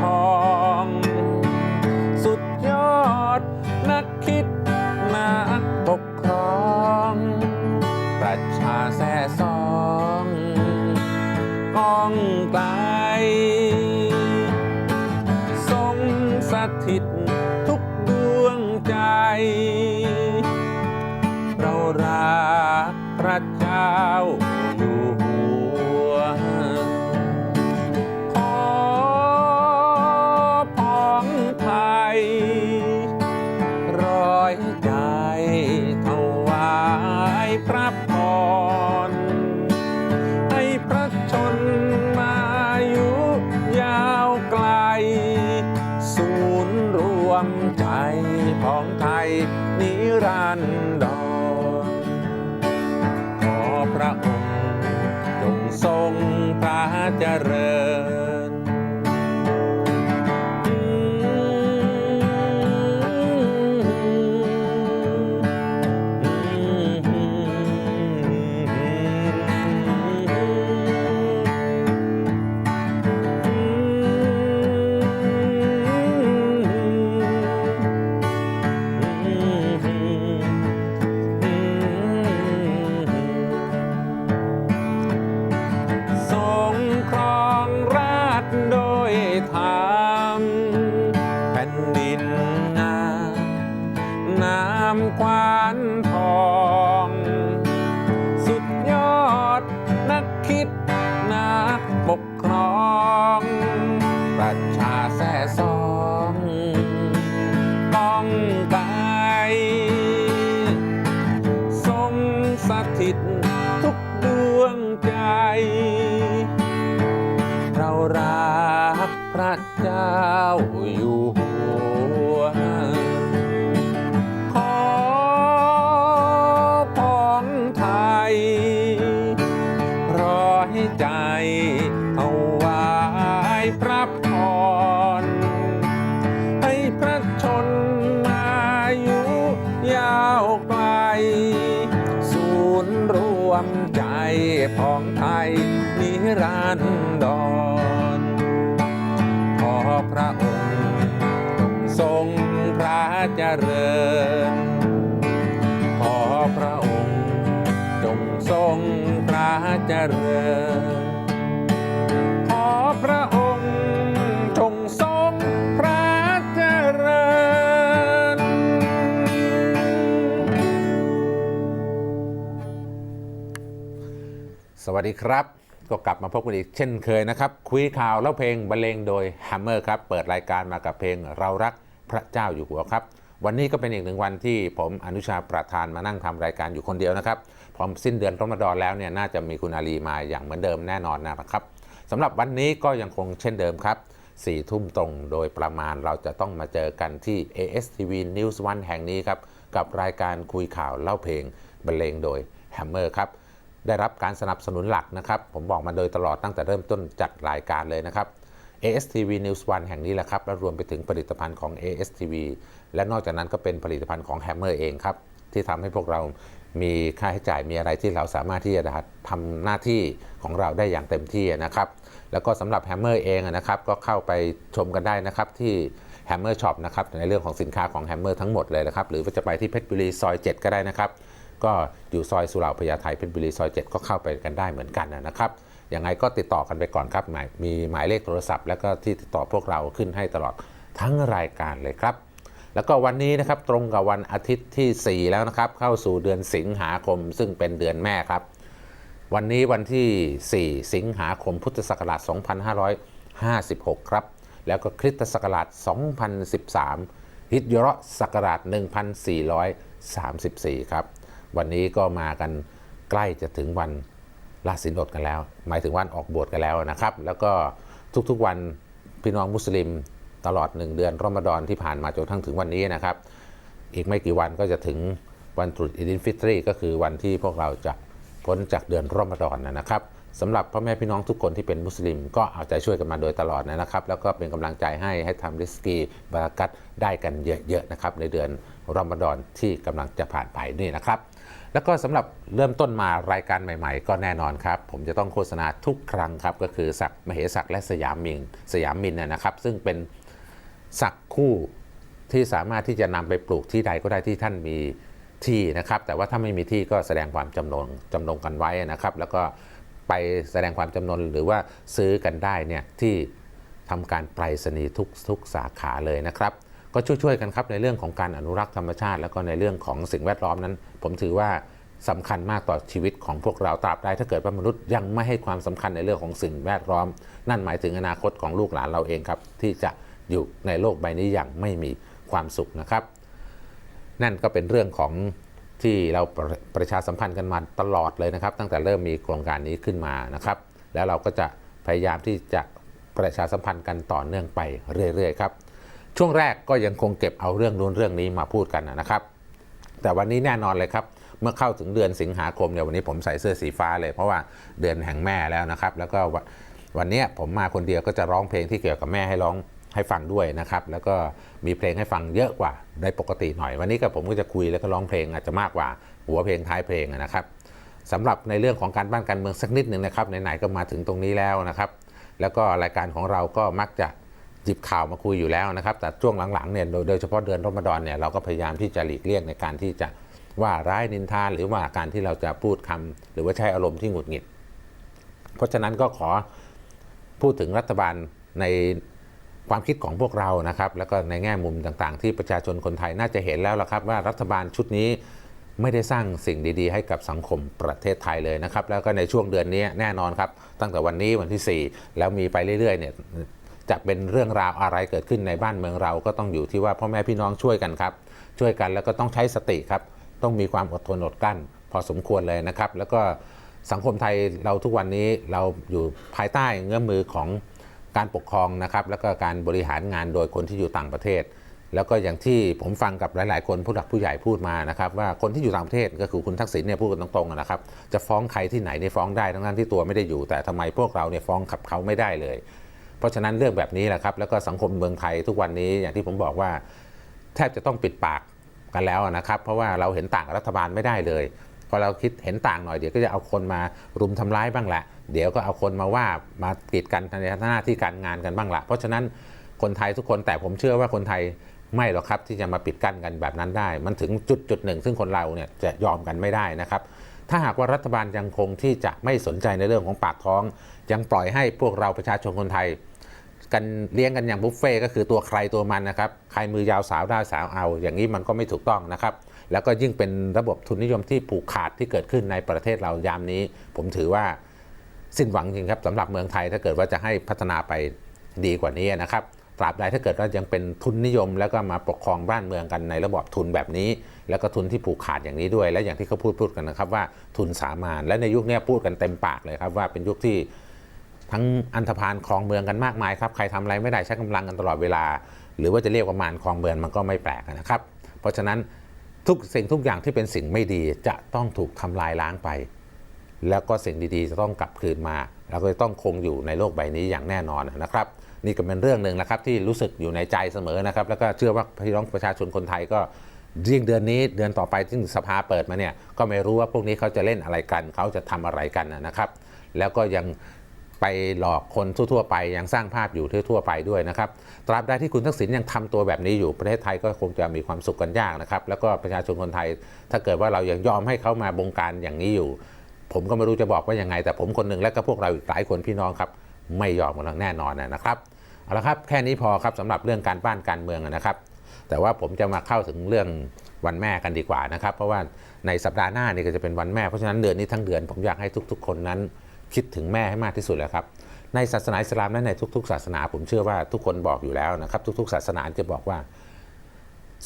ทอง สุดยอดนักคิดนักปกครองประชาแซ่ซองกองไกลทรงสถิตทุกดวงใจ เรารักพระเจ้า พระเจริ สถิตทุกดวงใจ เรารักพระเจ้าอยู่ ใจของไทยนิรันดร ขอพระองค์จงทรงพระเจริญ ขอพระองค์จงทรงพระเจริญ วัสดีครับ ก็กลับมาพบกันอีกเช่นเคยนะครับ คุยข่าวแล้วเพลงบรรเลงโดย Hammer ครับ เปิดรายการมากับเพลงเรารักพระเจ้าอยู่หัวครับ วันนี้ก็เป็นอีกหนึ่งวันที่ผมอนุชาประธานมานั่งทำรายการอยู่คนเดียวนะครับ พอสิ้นเดือนรอมฎอนแล้วเนี่ยน่าจะมีคุณอาลีมาอย่างเหมือนเดิมแน่นอนนะครับสำหรับวันนี้ก็ยังคงเช่นเดิมครับสี่ทุ่มตรงโดยประมาณเราจะต้องมาเจอกันที่ ASTV News 1แห่งนี้ครับ กับรายการคุยข่าวเล่าเพลงบรรเลงโดย Hammer ครับ ได้รับการสนับสนุนหลักนะครับ ผมบอกมาโดยตลอดตั้งแต่เริ่มต้นจัดรายการเลยนะครับ ASTV News 1แห่งนี้แหละครับ และรวมไปถึงผลิตภัณฑ์ของ ASTV และนอกจากนั้นก็เป็นผลิตภัณฑ์ของ Hammer เองครับ ที่ทำให้พวกเรามีค่าใช้จ่ายมีอะไรที่เราสามารถที่จะทำหน้าที่ของเราได้อย่างเต็มที่นะครับ แล้วก็สำหรับ Hammer เองนะครับ ก็เข้าไปชมกันได้นะครับที่ Hammer Shop นะครับในเรื่องของสินค้าของ Hammer ทั้งหมดเลยนะครับ หรือว่าจะไปที่เพชรบุรีซอย 7 ก็ได้นะครับ ก็อยู่ซอยสุเหร่าพญาไทเพชรบุรีซอย7ก็เข้าไปกันได้เหมือนกันนะครับยังไงก็ติดต่อกันไปก่อนครับ มีหมายเลขโทรศัพท์ แล้วก็ที่ติดต่อพวกเราขึ้นให้ตลอดทั้งรายการเลยครับ แล้วก็วันนี้นะครับตรงกับวันอาทิตย์ที่ 4 แล้วนะครับ เข้าสู่เดือนสิงหาคม ซึ่งเป็นเดือนแม่ครับ วันนี้วันที่ 4 สิงหาคมพุทธศักราช 2556 ครับ แล้วก็คริสตศักราช 2013 ฮิจเราะห์ศักราช 1434 ครับ วันนี้ก็มากันใกล้จะถึงวันละสินอดกันแล้ว หมายถึงวันออกบวชกันแล้วนะครับ แล้วก็ทุกๆวันพี่น้องมุสลิมตลอดหนึ่งเดือนรอมฎอนที่ผ่านมาจนทั้งถึงวันนี้นะครับ อีกไม่กี่วันก็จะถึงวันตรุษอีดินฟิตรีก็คือวันที่พวกเราจะพ้นจากเดือนรอมฎอนนะครับสำหรับพ่อแม่พี่น้องทุกคนที่เป็นมุสลิม ก็เอาใจช่วยกันมาโดยตลอดนะครับ แล้วก็เป็นกำลังใจให้ให้ทำริสกีบารากัตได้กันเยอะๆนะครับในเดือนรอมฎอนที่กำลังจะผ่านไปนี่นะครับ แล้วก็สำหรับเริ่มต้นมารายการใหม่ ๆ ก็แน่นอนครับ ผมจะต้องโฆษณาทุกครั้งครับ ก็คือศักมเหศักและสยามมินสยามมินเนยนะครับ ซึ่งเป็นศักคู่ที่สามารถที่จะนำไปปลูกที่ใดก็ได้ที่ท่านมีที่นะครับ แต่ว่าถ้าไม่มีที่ก็แสดงความจำนงจำนงกันไว้นะครับ แล้วก็ไปแสดงความจำนนหรือว่าซื้อกันได้เนี่ยที่ทำการไปรษณีย์ทุกทุกสาขาเลยนะครับ ก็ช่วยๆกันครับในเรื่องของการอนุรักษ์ธรรมชาติ แล้วก็ในเรื่องของสิ่งแวดล้อมนั้น ผมถือว่าสำคัญมากต่อชีวิตของพวกเราตราบใดถ้าเกิดว่ามนุษย์ยังไม่ให้ความสำคัญในเรื่องของสิ่งแวดล้อม นั่นหมายถึงอนาคตของลูกหลานเราเองครับ ที่จะอยู่ในโลกใบนี้อย่างไม่มีความสุขนะครับ นั่นก็เป็นเรื่องของที่เราปรประชาสัมพันธ์กันมาตลอดเลยนะครับ ตั้งแต่เริ่มมีโครงการนี้ขึ้นมานะครับ แล้วเราก็จะพยายามที่จะประชาสัมพันธ์กันต่อเนื่องไปเรื่อยๆครับ ช่วงแรกก็ยังคงเก็บเอาเรื่องนู้นเรื่องนี้มาพูดกันนะครับ แต่วันนี้แน่นอนเลยครับ เมื่อเข้าถึงเดือนสิงหาคมเนี่ยวันนี้ผมใส่เสื้อสีฟ้าเลยเพราะว่าเดือนแห่งแม่แล้วนะครับ แล้วก็วันนี้ผมมาคนเดียวก็จะร้องเพลงที่เกี่ยวกับแม่ให้ร้องให้ฟังด้วยนะครับ แล้วก็มีเพลงให้ฟังเยอะกว่าในปกติหน่อย วันนี้ก็ผมก็จะคุยแล้วก็ร้องเพลงอาจจะมากกว่า หัวเพลงท้ายเพลงนะครับสำหรับในเรื่องของการบ้านการเมืองสักนิดหนึ่งนะครับไหนๆก็มาถึงตรงนี้แล้วนะครับ แล้วก็รายการของเราก็มักจะ หยิบข่าวมาคุยอยู่แล้วนะครับ แต่ช่วงหลังๆเนี่ยโดยเฉพาะเดือนรอมฎอนเนี่ยเราก็พยายามที่จะหลีกเลี่ยงในการที่จะว่าร้ายนินทาหรือว่าการที่เราจะพูดคำหรือว่าใช้อารมณ์ที่หงุดหงิด เพราะฉะนั้นก็ขอพูดถึงรัฐบาลในความคิดของพวกเรานะครับ แล้วก็ในแง่มุมต่างๆ ที่ประชาชนคนไทยน่าจะเห็นแล้วละครับ ว่ารัฐบาลชุดนี้ไม่ได้สร้างสิ่งดีๆ ให้กับสังคมประเทศไทยเลยนะครับ แล้วก็ในช่วงเดือนนี้แน่นอนครับ ตั้งแต่วันนี้วันที่ 4 แล้วมีไปเรื่อยๆเนี่ย จะเป็นเรื่องราวอะไรเกิดขึ้นในบ้านเมืองเราก็ต้องอยู่ที่ว่าพ่อแม่พี่น้องช่วยกันครับ ช่วยกันแล้วก็ต้องใช้สติครับ ต้องมีความอดทนอดกลั้น พอสมควรเลยนะครับ แล้วก็สังคมไทยเราทุกวันนี้เราอยู่ภายใต้เงื้อมือของการปกครองนะครับ แล้วก็การบริหารงานโดยคนที่อยู่ต่างประเทศ แล้วก็อย่างที่ผมฟังกับหลาย ๆ คนผู้หลักผู้ใหญ่พูดมานะครับว่าคนที่อยู่ต่างประเทศก็คือคุณทักษิณเนี่ยพูดกันตรงๆนะครับ จะฟ้องใครที่ไหนเนี่ยฟ้องได้ทั้งนั้นที่ตัวไม่ได้อยู่ แต่ทำไมพวกเราเนี่ยฟ้องขับเขาไม่ได้เลย เพราะฉะนั้นเรื่องแบบนี้แหละครับแล้วก็สังคมเมืองไทยทุกวันนี้อย่างที่ผมบอกว่าแทบจะต้องปิดปากกันแล้วนะครับ เพราะว่าเราเห็นต่างกับรัฐบาลไม่ได้เลยพอเราคิดเห็นต่างหน่อยเดี๋ยวก็จะเอาคนมารุมทำร้ายบ้างแหละ เดี๋ยวก็เอาคนมาว่ามากีดกันในหน้าที่การงานกันบ้างละเพราะฉะนั้นคนไทยทุกคนแต่ผมเชื่อว่าคนไทยไม่หรอกครับที่จะมาปิดกั้นกันแบบนั้นได้ มันถึงจุดจุดหนึ่ง ซึ่งคนเราเนี่ยจะยอมกันไม่ได้นะครับ ถ้าหากว่ารัฐบาลยังคงที่จะไม่สนใจในเรื่องของปากท้อง ยังปล่อยให้พวกเราประชาชนคนไทย กันเลี้ยงกันอย่างบุฟเฟ่ต์ก็คือตัวใครตัวมันนะครับใครมือยาวสาวได้สาวเอา อย่างนี้มันก็ไม่ถูกต้องนะครับ แล้วก็ยิ่งเป็นระบบทุนนิยมที่ผูกขาดที่เกิดขึ้นในประเทศเรายามนี้ ผมถือว่าสิ้นหวังจริงครับสำหรับเมืองไทยถ้าเกิดว่าจะให้พัฒนาไปดีกว่านี้นะครับตราบใดถ้าเกิดว่ายังเป็นทุนนิยม แล้วก็มาปกครองบ้านเมืองกันในระบบทุนแบบนี้ แล้วก็ทุนที่ผูกขาดอย่างนี้ด้วย และอย่างที่เขาพูดพูดกันนะครับว่าทุนสามานและในยุคนี้พูดกันเต็มปากเลยครับว่าเป็นยุคที่ ทั้งอันธพาลครองเมืองกันมากมายครับใครทำอะไรไม่ได้ใช้กำลังกันตลอดเวลา หรือว่าจะเรียกว่ามารครองเมืองมันก็ไม่แปลกนะครับ เพราะฉะนั้นทุกสิ่งทุกอย่างที่เป็นสิ่งไม่ดีจะต้องถูกทำลายล้างไป แล้วก็สิ่งดีๆ จะต้องกลับคืนมา แล้วก็จะต้องคงอยู่ในโลกใบนี้อย่างแน่นอนนะครับ นี่ก็เป็นเรื่องหนึ่งนะครับที่รู้สึกอยู่ในใจเสมอนะครับ แล้วก็เชื่อว่าพี่น้องประชาชนคนไทยก็ยิ่งเดือนนี้เดือนต่อไปที่สภาเปิดมาเนี่ยก็ไม่รู้ว่าพวกนี้เขาจะเล่นอะไรกัน เขาจะทำอะไรกันนะครับ แล้วก็ยัง ไปหลอกคนทั่วๆไปยังสร้างภาพอยู่ทั่วๆไปด้วยนะครับตราบใดที่คุณทักษิณยังทำตัวแบบนี้อยู่ประเทศไทยก็คงจะมีความสุขกันยากนะครับแล้วก็ประชาชนคนไทย ถ้าเกิดว่าเรายังยอมให้เขามาบงการอย่างนี้อยู่ ผมก็ไม่รู้จะบอกว่ายังไง แต่ผมคนหนึ่งและก็พวกเราอีกหลายคนพี่น้องครับไม่ยอมกันแน่นอนนะครับเอาละครับแค่นี้พอครับสำหรับเรื่องการบ้านการเมืองนะครับ แต่ว่าผมจะมาเข้าถึงเรื่องวันแม่กันดีกว่านะครับ เพราะว่าในสัปดาห์หน้านี่ก็จะเป็นวันแม่เพราะฉะนั้นเดือนนี้ทั้งเดือนผมอยากให้ทุก ๆ คนนั้น คิดถึงแม่ให้มากที่สุดแล้วครับ ในศาสนาอิสลามและในทุก ๆ ศาสนา ผมเชื่อว่าทุกคนบอกอยู่แล้วนะครับ ทุก ๆ ศาสนาจะบอกว่า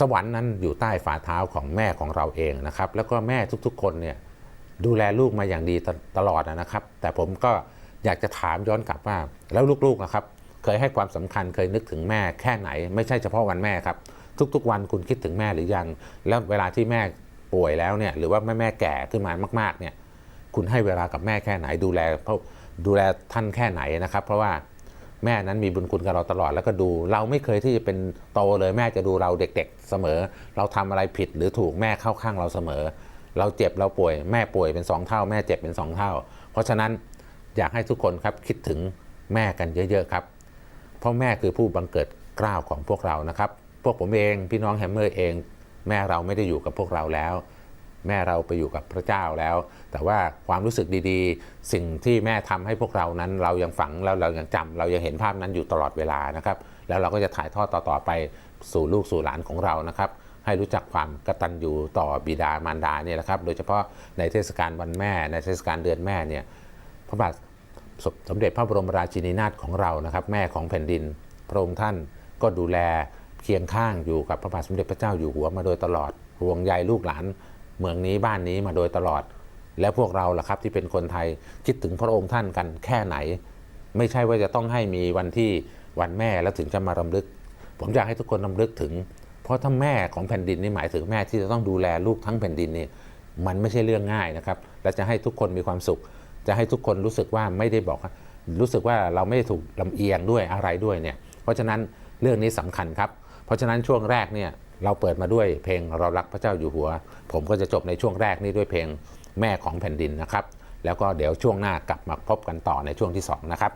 สวรรค์นั้นอยู่ใต้ฝ่าเท้าของแม่ของเราเองนะครับ แล้วก็แม่ทุกๆ คนเนี่ยดูแลลูกมาอย่างดีตลอดนะครับ แต่ผมก็อยากจะถามย้อนกลับว่า แล้วลูกๆนะครับ เคยให้ความสำคัญเคยนึกถึงแม่แค่ไหน ไม่ใช่เฉพาะวันแม่ครับ ทุกๆ วันคุณคิดถึงแม่หรือยัง แล้วเวลาที่แม่ป่วยแล้วเนี่ยหรือว่าแม่แม่แก่ขึ้นมามาก ๆเนี่ย คุณให้เวลากับแม่แค่ไหนดูแลเพราะดูแลท่านแค่ไหนนะครับ เพราะว่าแม่นั้นมีบุญคุณกับเราตลอดแล้วก็ดู เราไม่เคยที่จะเป็นโตเลยแม่จะดูเราเด็กๆเสมอ เราทำอะไรผิดหรือถูกแม่เข้าข้างเราเสมอ เราเจ็บเราป่วยแม่ป่วยเป็นสองเท่า แม่เจ็บเป็นสองเท่า เพราะฉะนั้นอยากให้ทุกคนครับคิดถึงแม่กันเยอะๆครับ เพราะแม่คือผู้บังเกิดเกล้าวของพวกเรานะครับ พวกผมเองพี่น้องแฮมเมอร์เอง แม่เราไม่ได้อยู่กับพวกเราแล้ว แม่เราไปอยู่กับพระเจ้าแล้ว แต่ว่าความรู้สึกดีๆ สิ่งที่แม่ทำให้พวกเรานั้นเรายังฝังแล้วเรายังจำเรายังเห็นภาพนั้นอยู่ตลอดเวลานะครับ แล้วเราก็จะถ่ายทอดต่อๆไปสู่ลูกสู่หลานของเรานะครับ ให้รู้จักความกตัญญูต่อบิดามารดาเนี่ยนะครับ โดยเฉพาะในเทศกาลวันแม่ ในเทศกาลเดือนแม่เนี่ยพระบาทสสมเด็จพระบรมราชินีนาถของเรานะครับ แม่ของแผ่นดินพระองค์ท่านก็ดูแลเคียงข้างอยู่กับพระบาทสมเด็จพระเจ้าอยู่หัวมาโดยตลอดห่วงใยลูกหลาน เมืองนี้บ้านนี้มาโดยตลอด แล้วพวกเราล่ะครับที่เป็นคนไทยคิดถึงพระองค์ท่านกันแค่ไหน ไม่ใช่ว่าจะต้องให้มีวันที่วันแม่แล้วถึงจะมารำลึก ผมอยากให้ทุกคนรำลึกถึง เพราะถ้าแม่ของแผ่นดินนี่หมายถึงแม่ที่จะต้องดูแลลูกทั้งแผ่นดินนี่มันไม่ใช่เรื่องง่ายนะครับ และจะให้ทุกคนมีความสุข จะให้ทุกคนรู้สึกว่าไม่ได้บอก รู้สึกว่าเราไม่ได้ถูกลำเอียงด้วยอะไรด้วยเนี่ย เพราะฉะนั้นเรื่องนี้สำคัญครับ เพราะฉะนั้นช่วงแรกเนี่ย เราเปิดมาด้วยเพลงเรารักพระเจ้าอยู่หัว ผมก็จะจบในช่วงแรกนี้ด้วยเพลงแม่ของแผ่นดินนะครับ แล้วก็เดี๋ยวช่วงหน้ากลับมาพบกันต่อในช่วงที่สองนะครับ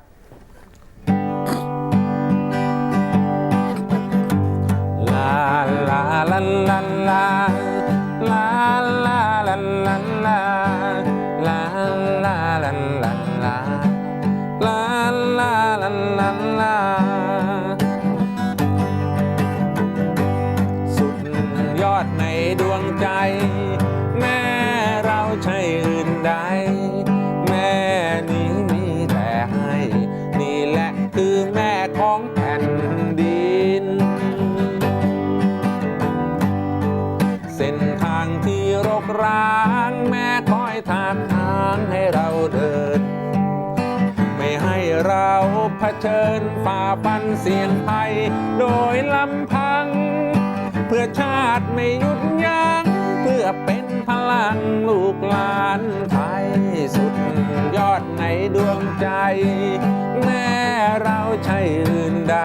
ชิญฝ่าฟันเสี่ยงภัยโดยลำพัง เพื่อชาติไม่หยุดยัง้งเพื่อเป็นพลังลูกหลานไทยสุดยอดในดวงใจ แม่เราใช่อื่นใด